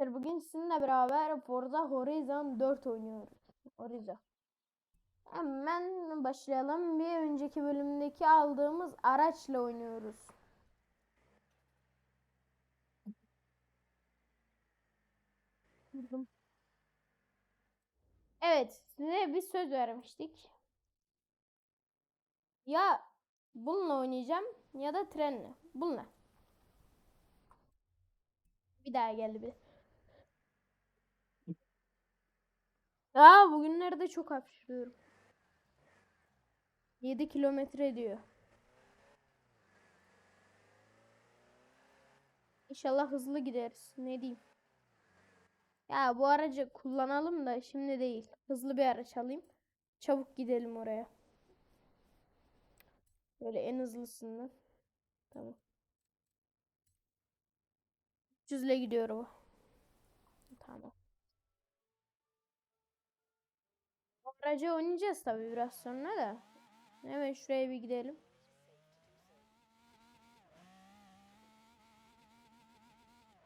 Bugün sizinle beraber Forza Horizon 4 oynuyoruz. Horizon. Hemen başlayalım. Bir önceki bölümdeki aldığımız araçla oynuyoruz. Evet, size bir söz vermiştik. Ya bununla oynayacağım ya da trenle. Bununla. Bir daha geldi bir. Aa bugünlerde çok hapşırıyorum. 7 kilometre diyor. İnşallah hızlı gideriz. Ne diyeyim? Ya bu aracı kullanalım da şimdi değil. Hızlı bir araç alayım. Çabuk gidelim oraya. Böyle en hızlısından. Tamam. 300 ile gidiyor o. Tamam. Bu aracı oynayacağız tabii biraz sonra da. Hemen şuraya bir gidelim.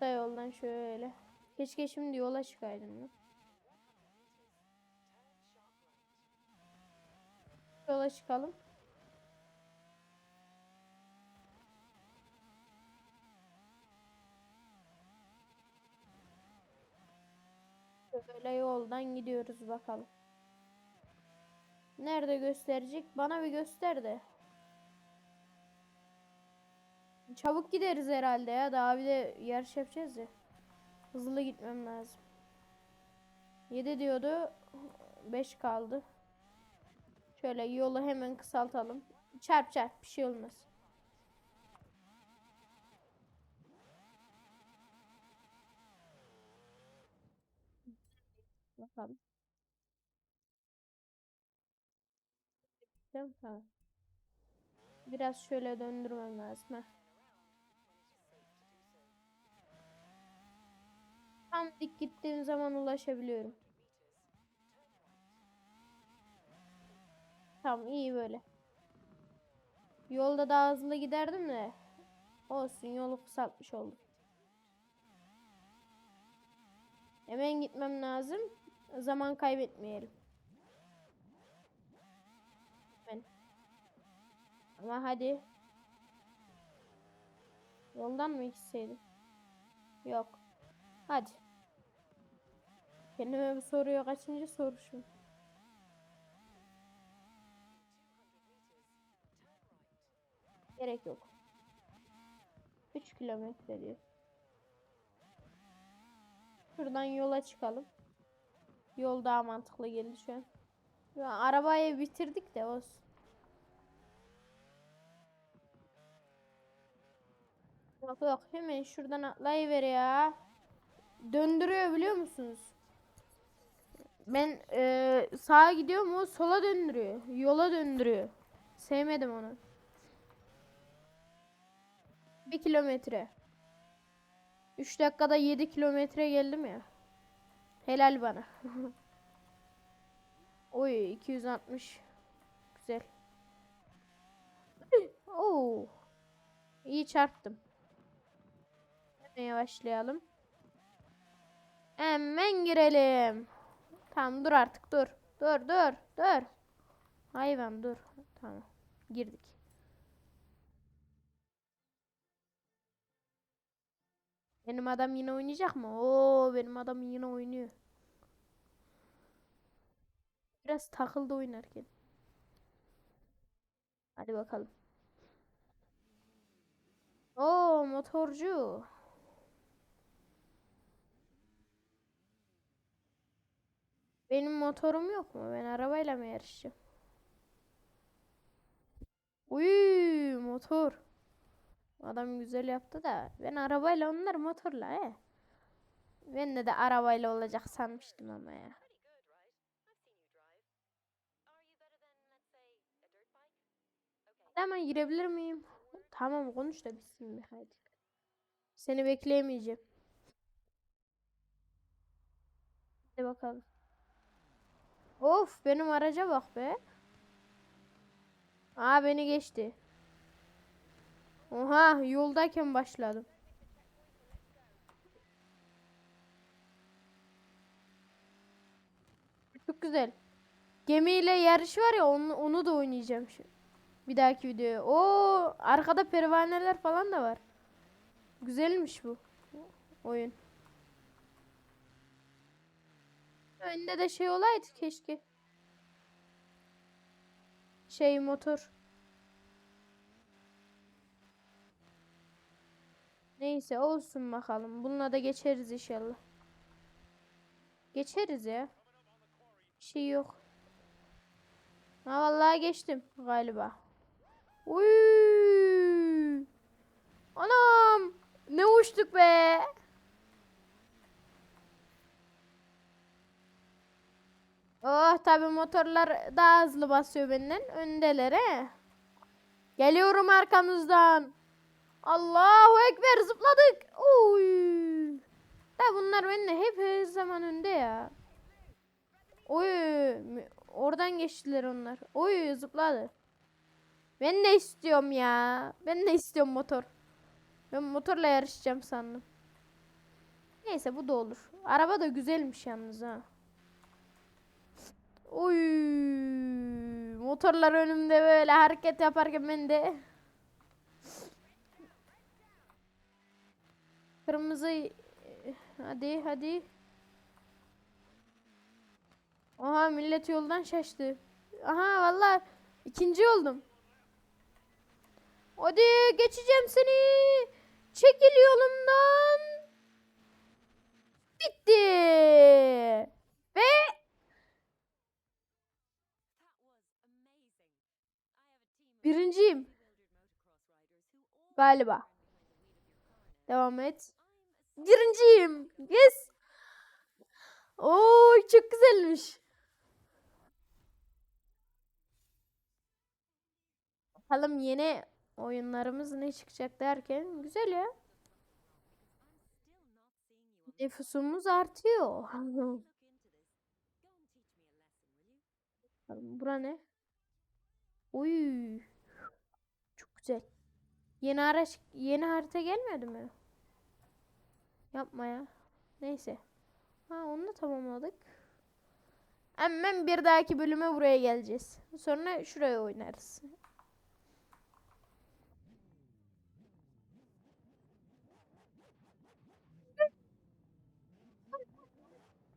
Da yoldan şöyle. Keşke şimdi yola çıkaydım ya. Yola çıkalım. Böyle yoldan gidiyoruz bakalım. Nerede gösterecek? Bana bir göster de. Çabuk gideriz herhalde ya. Daha bir de yarış yapacağız ya. Hızlı gitmem lazım. 7 diyordu. 5 kaldı. Şöyle yolu hemen kısaltalım. Çarp çarp bir şey olmaz. Bakalım. Tamam. tamam. Biraz şöyle döndürmem lazım. Heh. Tam dik gittiğim zaman ulaşabiliyorum. Tamam iyi böyle. Yolda daha hızlı giderdim de. Olsun yolu kısaltmış oldum. Hemen gitmem lazım. Zaman kaybetmeyelim. Ama hadi. Yoldan mı gitseydim? Yok. Hadi. Kendime bir soruyor. Kaçıncı soru şu? Gerek yok. 3 kilometre diyor. Şuradan yola çıkalım. Yol daha mantıklı geldi şu an. Arabayı bitirdik de olsun. Yok yok hemen şuradan atlayıver ya. Döndürüyor biliyor musunuz? Ben eee sağa gidiyorum o sola döndürüyor. Yola döndürüyor. Sevmedim onu. Bir kilometre. 3 dakikada 7 kilometre geldim ya. Helal bana. Oy 260. Güzel. Oo. İyi çarptım. Hemen yavaşlayalım. Hemen girelim. Tamam dur artık dur. Dur dur dur. Hayvan dur. Tamam. Girdik. Benim adam yine oynayacak mı? Oo benim adam yine oynuyor. Biraz takıldı oynarken. Hadi bakalım. Oo motorcu. Benim motorum yok mu? Ben arabayla mı yarışacağım? Uy motor. Adam güzel yaptı da ben arabayla onlar motorla he. Ben de de arabayla olacak sanmıştım ama ya. Hemen girebilir miyim? Tamam konuş da bitsin bir hadi. Seni bekleyemeyeceğim. Hadi bakalım. Of benim araca bak be. Aa beni geçti. Oha yoldayken başladım. Çok güzel. Gemiyle yarış var ya onu, onu da oynayacağım şimdi. Bir dahaki videoya. O arkada pervaneler falan da var. Güzelmiş bu oyun. Önde de şey olaydı keşke. Şey motor. Neyse olsun bakalım. Bununla da geçeriz inşallah. Geçeriz ya. Bir şey yok. Ha vallahi geçtim galiba. Uy! Anam! Ne uçtuk be! Oh tabi motorlar daha hızlı basıyor benden. Öndeler he. Geliyorum arkamızdan. Allahu Ekber zıpladık. Uy. Da bunlar benden hep her zaman önde ya. Oy. Oradan geçtiler onlar. Oy zıpladı. Ben de istiyorum ya. Ben de istiyorum motor. Ben motorla yarışacağım sandım. Neyse bu da olur. Araba da güzelmiş yalnız ha. Oy. Motorlar önümde böyle hareket yaparken ben de Kırmızı hadi hadi. Oha millet yoldan şaştı. Aha vallahi ikinci oldum. Hadi geçeceğim seni. Çekil yolumdan. Bitti. Ve birinciyim. Galiba. Devam et. Birinciyim. Yes. Oo çok güzelmiş. Bakalım yeni oyunlarımız ne çıkacak derken güzel ya. Nüfusumuz artıyor. Bura ne? Uy. Güzel. Yeni araç, yeni harita gelmedi mi? Yapma ya. Neyse. Ha onu da tamamladık. Hemen bir dahaki bölüme buraya geleceğiz. Sonra şuraya oynarız.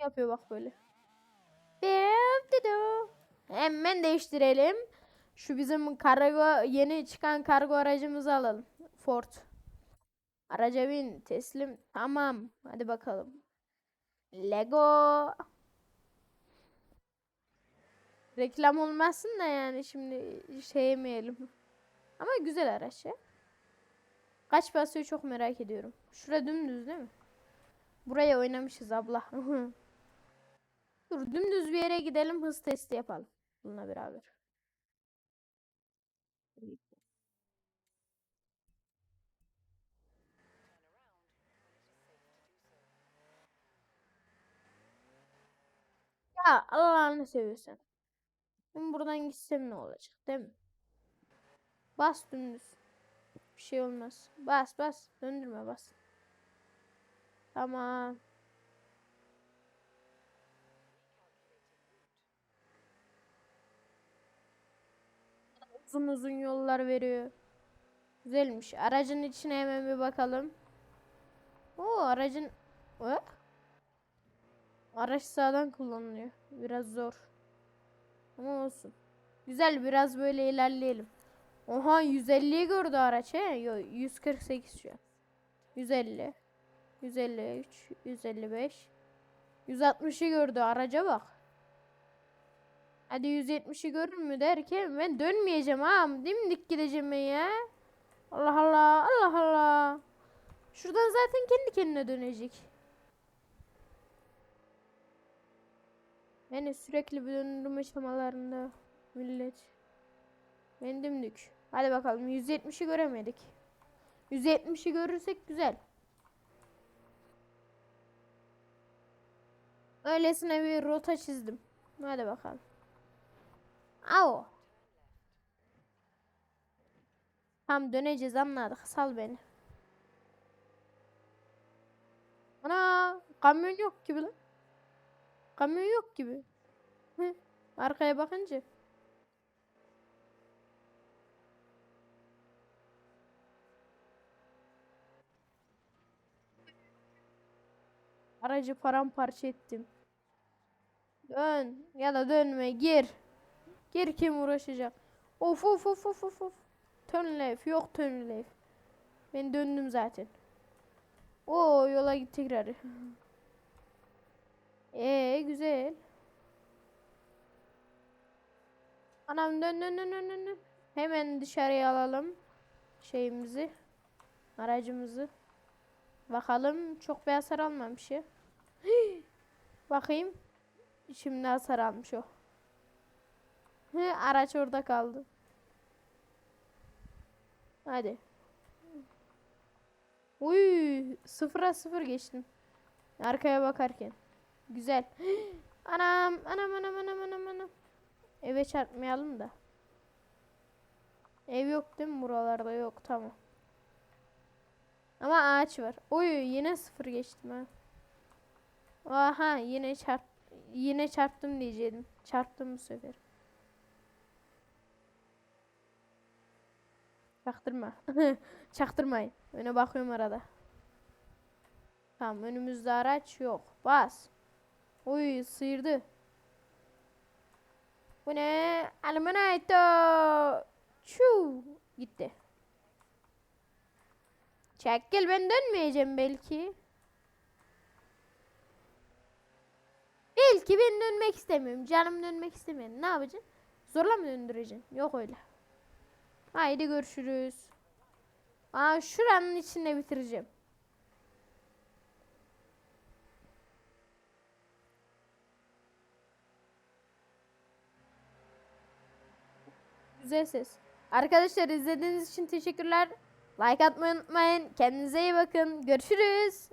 Yapıyor bak böyle. Hemen değiştirelim. Şu bizim kargo yeni çıkan kargo aracımızı alalım. Ford. Araca bin teslim. Tamam. Hadi bakalım. Lego. Reklam olmasın da yani şimdi şey yemeyelim. Ama güzel araç ya. Kaç basıyor çok merak ediyorum. Şura dümdüz değil mi? Buraya oynamışız abla. Dur dümdüz bir yere gidelim hız testi yapalım. Bununla beraber. Ya Allah'ını seviyorsan. Ben buradan gitsem ne olacak değil mi? Bas dümdüz. Bir şey olmaz. Bas bas. Döndürme bas. Tamam. Uzun uzun yollar veriyor. Güzelmiş. Aracın içine hemen bir bakalım. Oo aracın... O? Araç sağdan kullanılıyor. Biraz zor. Ama olsun. Güzel biraz böyle ilerleyelim. Oha 150'yi gördü araç he. Yo, 148 şu an. 150. 153. 155. 160'ı gördü araca bak. Hadi 170'i görür mü derken ben dönmeyeceğim ha. Dimdik gideceğim ben ya. Allah Allah Allah Allah. Şuradan zaten kendi kendine dönecek. Yani sürekli bir döndürme aşamalarında millet. Ben dimdik. Hadi bakalım 170'i göremedik. 170'i görürsek güzel. Öylesine bir rota çizdim. Hadi bakalım. Au. Tam döneceğiz anladık. Sal beni. Ana kamyon yok gibi lan. Kamyon yok gibi. Arkaya bakınca. Aracı paramparça ettim. Dön ya da dönme gir. Gir kim uğraşacak. Of of of of of. Turn left yok turn left. Ben döndüm zaten. O yola git tekrar. Ee güzel. Anam dön dön dön dön dön. Hemen dışarıya alalım şeyimizi. Aracımızı. Bakalım çok bir hasar almamış ya. Bakayım. Şimdi hasar almış o. Hı, araç orada kaldı. Hadi. Uy, sıfıra sıfır geçtim. Arkaya bakarken. Güzel. Anam, anam, anam, anam, anam, anam. Eve çarpmayalım da. Ev yok değil mi buralarda? Yok, tamam. Ama ağaç var. Uy, yine sıfır geçtim ha. Aha, yine çarp yine çarptım diyecektim. Çarptım bu sefer. Çaktırma. Çaktırmayın. Öne bakıyorum arada. Tamam önümüzde araç yok. Bas. Uy sıyırdı. Bu ne? Almanayto. Çuu. Gitti. Çekil ben dönmeyeceğim belki. Belki ben dönmek istemiyorum. Canım dönmek istemiyor. Ne yapacaksın? Zorla mı döndüreceksin? Yok öyle. Haydi görüşürüz. Aa şuranın içinde bitireceğim. Güzel ses. Arkadaşlar izlediğiniz için teşekkürler. Like atmayı unutmayın. Kendinize iyi bakın. Görüşürüz.